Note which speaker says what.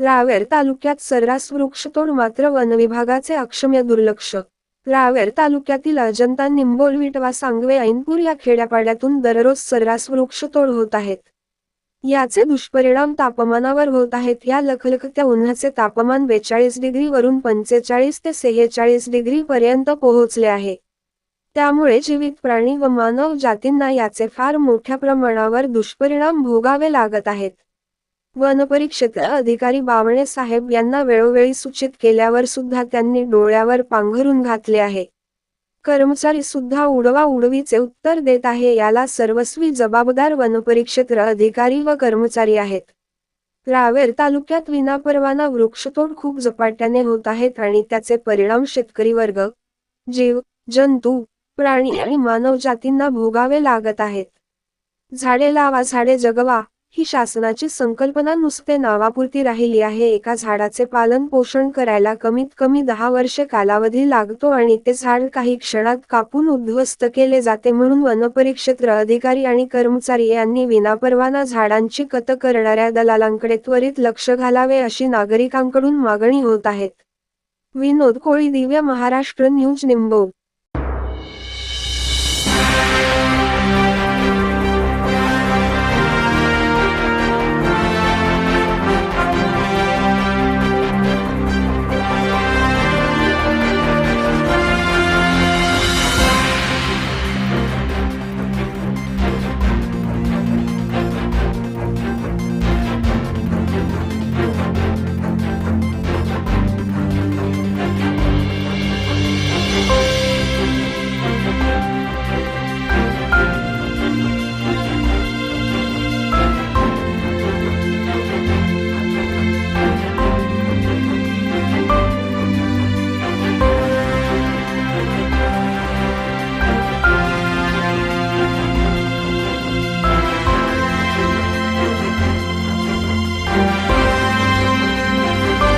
Speaker 1: रावेर तालुक्यात सर्रास वृक्षतोड मात्र वनविभागाचे अक्षम्य दुर्लक्ष. रावेर तालुक्यातील अजंता निंबोल विटवा सांगवे ऐनपूर या खेड्यापाड्यातून दररोज सर्रास वृक्षतोड होत आहेत. याचे दुष्परिणाम तापमानावर होत आहेत. या लखलखत्या उन्हाचे तापमान बेचाळीस डिग्री वरून पंचेचाळीस ते सेहेचाळीस डिग्री पर्यंत पोहोचले आहे. त्यामुळे जीवित प्राणी व मानव जातींना याचे फार मोठ्या प्रमाणावर दुष्परिणाम भोगावे लागत आहेत. वनपरिक्षेत्र अधिकारी बावणे साहेब यांना वेळोवेळी सूचित केल्यावर सुद्धा त्यांनी डोळ्यावर पांघरून घातले आहे. कर्मचारी सुद्धा उडवा उडवीचे उत्तर देत आहे याला सर्वस्वी जबाबदार वनपरिक्षेत्र अधिकारी व कर्मचारी आहेत. रावेर तालुक्यात विनापरवाना वृक्षतोड खूप झपाट्याने होत आहेत आणि त्याचे परिणाम शेतकरी वर्ग जीव जंतू प्राणी आणि मानव जातींना भोगावे लागत आहेत. झाडे लावा झाडे जगवा ही शासनाची संकल्पना नुसते नावापुरती राहिली आहे. एका झाडाचे पालन पोषण करायला कमीत कमी दहा वर्षे कालावधी लागतो आणि ते झाड काही क्षणात कापून उद्ध्वस्त केले जाते म्हणून वनपरिक्षेत्र अधिकारी आणि कर्मचारी यांनी विनापरवाना झाडांची कत करणाऱ्या दलालांकडे त्वरित लक्ष घालावे अशी नागरिकांकडून मागणी होत आहेत विनोद कोळी दिव्य महाराष्ट्र न्यूज निंबो.